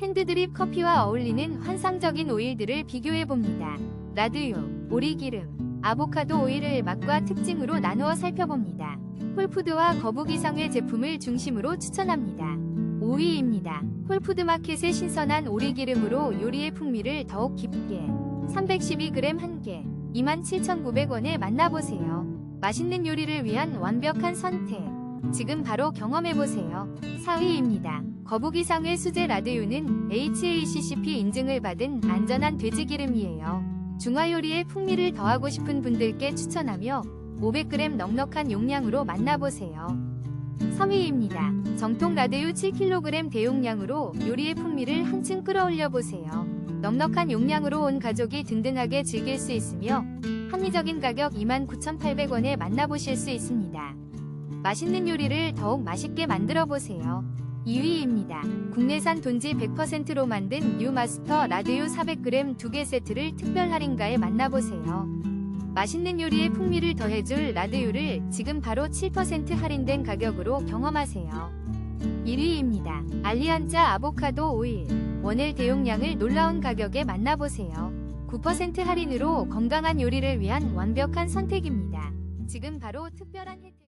핸드드립 커피와 어울리는 환상적인 오일들을 비교해봅니다. 라드유, 오리기름, 아보카도 오일을 맛과 특징으로 나누어 살펴봅니다. 홀푸드와 거북이상의 제품을 중심으로 추천합니다. 5위입니다. 홀푸드마켓의 신선한 오리기름으로 요리의 풍미를 더욱 깊게 312g 1개 27,900원에 만나보세요. 맛있는 요리를 위한 완벽한 선택. 지금 바로 경험해보세요. 4위입니다. 거북이상의 수제 라드유는 HACCP 인증을 받은 안전한 돼지기름이에요. 중화요리의 풍미를 더하고 싶은 분들께 추천하며 500g 넉넉한 용량으로 만나보세요. 3위입니다. 정통 라드유 7kg 대용량으로 요리의 풍미를 한층 끌어올려 보세요. 넉넉한 용량으로 온 가족이 든든하게 즐길 수 있으며 합리적인 가격 29,800원에 만나보실 수 있습니다. 맛있는 요리를 더욱 맛있게 만들어 보세요. 2위입니다. 국내산 돈지 100%로 만든 뉴마스터 라드유 400g 2개 세트를 특별 할인가에 만나보세요. 맛있는 요리에 풍미를 더해줄 라드유를 지금 바로 7% 할인된 가격으로 경험하세요. 1위입니다. 알리안자 아보카도 오일. 원엘 대용량을 놀라운 가격에 만나보세요. 9% 할인으로 건강한 요리를 위한 완벽한 선택입니다. 지금 바로 특별한 혜택